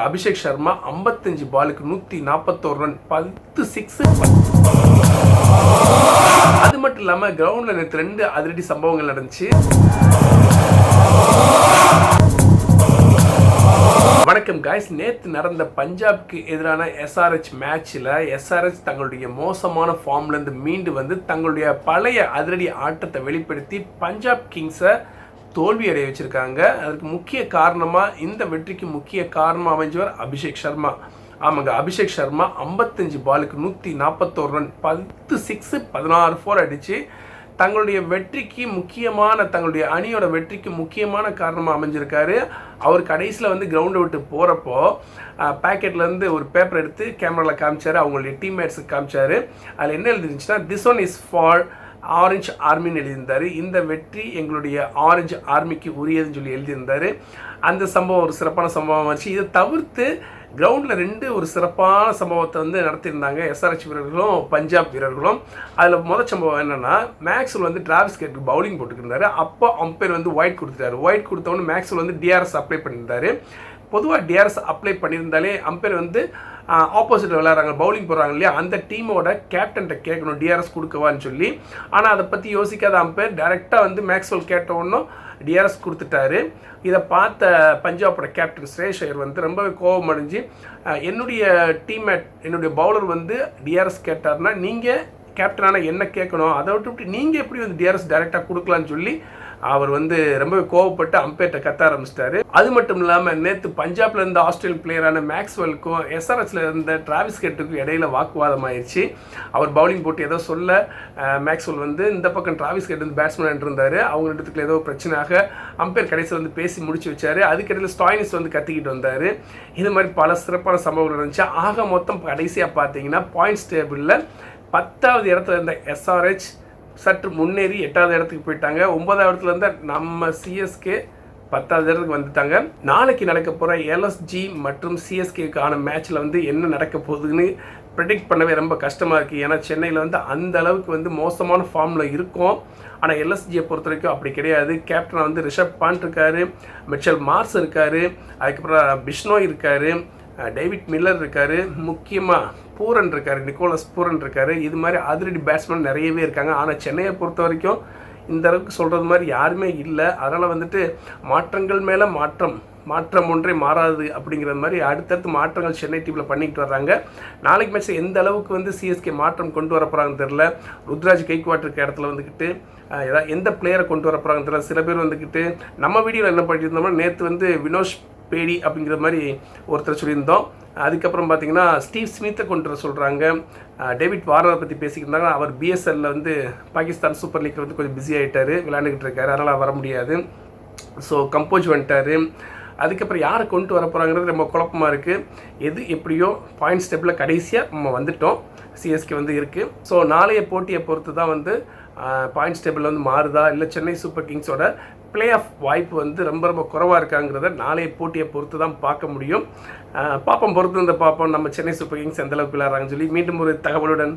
அபிஷேக் சர்மா ஐம்பத்தஞ்சு பாலுக்கு நூற்றி நாற்பத்தோரு ரன் பத்து சிக்ஸ் அது மட்டும் இல்லாமல் கிரவுண்டில் நேற்று ரெண்டு அதிரடி சம்பவங்கள் நடந்துச்சு. வணக்கம் காய்ஸ் நேற்று நடந்த பஞ்சாப்க்கு எதிரான எஸ்ஆர்ஹெச் மேட்ச்சில் எஸ்ஆர்ஹெச் தங்களுடைய மோசமான ஃபார்ம்லேருந்து மீண்டு வந்து தங்களுடைய பழைய அதிரடி ஆட்டத்தை வெளிப்படுத்தி பஞ்சாப் கிங்ஸை தோல்வி அடைய வச்சுருக்காங்க. அதற்கு முக்கிய காரணமாக இந்த வெற்றிக்கு முக்கிய காரணமாக அமைஞ்சவர் அபிஷேக் சர்மா. ஆமாங்க அபிஷேக் சர்மா ஐம்பத்தஞ்சு பாலுக்கு நூற்றி நாற்பத்தோரு ரன் பத்து சிக்ஸு பதினாறு ஃபோர் அடித்து தங்களுடைய வெற்றிக்கு முக்கியமான தங்களுடைய அணியோட வெற்றிக்கு முக்கியமான காரணமாக அமைஞ்சிருக்காரு. அவர் கடைசியில் வந்து கிரவுண்டை விட்டு போகிறப்போ பேக்கெட்லேருந்து ஒரு பேப்பர் எடுத்து கேமராவில் காமிச்சார் அவங்களுடைய டீம்மேட்ஸுக்கு காமிச்சார். அதில் என்ன எழுதிருந்துச்சுன்னா this one is for orange ஆர்மின்னு எழுதியிருந்தார். இந்த வெற்றி எங்களுடைய ஆரஞ்சு ஆர்மிக்கு உரியதுன்னு சொல்லி எழுதியிருந்தார். அந்த சம்பவம் ஒரு சிறப்பான சம்பவம் ஆச்சு இதை தவிர்த்து கிரவுண்டில் ரெண்டு ஒரு சிறப்பான சம்பவத்தை வந்து நடத்தியிருந்தாங்க எஸ்ஆர்ஹெச் வீரர்களும் பஞ்சாப் வீரர்களும். அதில் முதல் சம்பவம் என்னென்னா மேக்ஸில் வந்து டிராவிஸ் கேட்டுக்கு பவுலிங் போட்டுக்கிருந்தாரு அப்போ அம்பையர் வந்து ஒயிட் கொடுத்துட்டாரு. ஒயிட் கொடுத்தவொன்னு மேக்ஸில் வந்து டிஆர்எஸ் அப்ளை பண்ணியிருந்தாரு. பொதுவாக டிஆர்எஸ் அப்ளை பண்ணியிருந்தாலே அம்பையர் வந்து ஆப்போசிட்டில் விளையாடுறாங்க பவுலிங் போடுறாங்க இல்லையா? அந்த டீமோட கேப்டன்கிட்ட கேட்கணும் டிஆர்எஸ் கொடுக்கவான்னு சொல்லி. ஆனால் அதை பற்றி யோசிக்காத அம்பையர் டேரெக்டாக வந்து மேக்ஸ்வெல் கேட்ட டிஆர்எஸ் கொடுத்துட்டாரு. இதை பார்த்த பஞ்சாபோட கேப்டன் ஸ்ரேஷ் ஐயர் வந்து ரொம்பவே கோபம் அடைஞ்சு என்னுடைய டீம்மேட் என்னுடைய பவுலர் வந்து டிஆர்எஸ் கேட்டார்னா நீங்கள் கேப்டனான என்ன கேட்கணும் அதை விட்டு நீங்கள் எப்படி வந்து டிஆர்எஸ் டைரெக்டாக கொடுக்கலான்னு சொல்லி அவர் வந்து ரொம்பவே கோவப்பட்டு அம்பேர்ட்ட கத்த ஆரம்பிச்சிட்டாரு. அது மட்டும் இல்லாமல் நேற்று பஞ்சாப்ல இருந்த ஆஸ்திரேலியன் பிளேயரான மேக்ஸ்வெல்க்கும் எஸ்ஆர்எஸ்ல இருந்த டிராவிஸ் கெட்டுக்கும் இடையில வாக்குவாதம் ஆயிடுச்சு அவர் பவுலிங் போட்டு ஏதோ சொல்ல மேக்ஸ்வெல் வந்து இந்த பக்கம் டிராவிஸ் கெட் வந்து பேட்ஸ்மேன் இருந்தார். அவங்க இடத்துக்குள்ள ஏதோ பிரச்சனையாக அம்பையர் கடைசியில் வந்து பேசி முடிச்சு வச்சாரு. அதுக்கிடையில் ஸ்டாயினிஸ் வந்து கத்திக்கிட்டு வந்தார். இது மாதிரி பல சிறப்பான சம்பவங்கள் இருந்துச்சு ஆக மொத்தம் கடைசியாக பார்த்தீங்கன்னா பாயிண்ட்ஸ் டேபிளில் பத்தாவது இடத்துல இருந்த எஸ்ஆர்ஹெச் சற்று முன்னேறி எட்டாவது இடத்துக்கு போயிட்டாங்க. ஒன்பதாவது இடத்துல இருந்த நம்ம சிஎஸ்கே பத்தாவது இடத்துக்கு வந்துட்டாங்க. நாளைக்கு நடக்க போகிற எல்எஸ்ஜி மற்றும் சிஎஸ்கேக்கான மேட்ச்சில் வந்து என்ன நடக்க போகுதுன்னு ப்ரெடிக்ட் பண்ணவே ரொம்ப கஷ்டமாக இருக்குது ஏன்னா சென்னையில் வந்து அந்த அளவுக்கு வந்து மோசமான ஃபார்மில் இருக்கும். ஆனால் எல்எஸ்ஜியை பொறுத்த வரைக்கும் அப்படி கிடையாது. கேப்டனாக வந்து ரிஷப் பாண்ட் இருக்கார். மிச்சல் மார்ஸ் இருக்கார். அதுக்கப்புறம் பிஷ்னோய் இருக்கார். டேவிட் மில்லர் இருக்கார் முக்கியமாக பூரன் இருக்கார் நிக்கோலஸ் பூரன் இருக்கார். இது மாதிரி அதிரடி பேட்ஸ்மேன் நிறையவே இருக்காங்க. ஆனால் சென்னையை பொறுத்த வரைக்கும் இந்த அளவுக்கு சொல்கிறது மாதிரி யாருமே இல்லை. அதனால் வந்துட்டு மாற்றங்கள் மேலே மாற்றம் மாற்றம் ஒன்றே மாறாது அப்படிங்கிற மாதிரி அடுத்தடுத்து மாற்றங்கள் சென்னை டீமில் பண்ணிக்கிட்டு வர்றாங்க. நாளைக்கு மேட்ச் எந்த அளவுக்கு வந்து சிஎஸ்கே மாற்றம் கொண்டு வர போகிறாங்கன்னு தெரில ருத்ராஜ் கைக்குவாட் இருக்க இடத்துல வந்துக்கிட்டு ஏதாவது எந்த பிளேயரை கொண்டு வர போகிறாங்கன்னு தெரில சில பேர் வந்துக்கிட்டு நம்ம வீடியோவில் என்ன பண்ணியிருந்தோம்னா நேற்று வந்து வினோஷ் பேடி அப்படிங்கிற மாதிரி ஒருத்தர் சொல்லியிருந்தோம். அதுக்கப்புறம் பார்த்தீங்கன்னா ஸ்டீவ் ஸ்மித்தை கொண்டு வர சொல்கிறாங்க டேவிட் வார்னரை பற்றி பேசிக்கிட்டாங்க. அவர் பிஎஸ்எல்ல வந்து பாகிஸ்தான் சூப்பர் லீக்கில் வந்து கொஞ்சம் பிஸி ஆகிட்டார் விளையாண்டுக்கிட்டு இருக்காரு. அதனால் வர முடியாது. ஸோ கம்போஸ் வந்துட்டார் அதுக்கப்புறம் யாரை கொண்டு வர போகிறாங்கிறது ரொம்ப குழப்பமாக இருக்குது எது எப்படியோ பாயிண்ட் ஸ்டெப்பில் கடைசியாக நம்ம வந்துட்டோம். சிஎஸ்கே வந்து இருக்குது ஸோ நாளைய போட்டியை பொறுத்து தான் வந்து பாயிண்ட் ஸ்டேபிள் வந்து மாறுதா? இல்லை சென்னை சூப்பர் கிங்ஸோட பிளே ஆஃப் வாய்ப்பு வந்து ரொம்ப ரொம்ப குறவாக இருக்காங்கிறத நாளைய போட்டியை பொறுத்து தான் பார்க்க முடியும். பார்ப்போம் பொறுத்து இருந்த பார்ப்போம் நம்ம சென்னை சூப்பர் கிங்ஸ் எந்தளவுக்கு விளையாடுறாங்கன்னு சொல்லி மீண்டும் ஒரு தகவலுடன்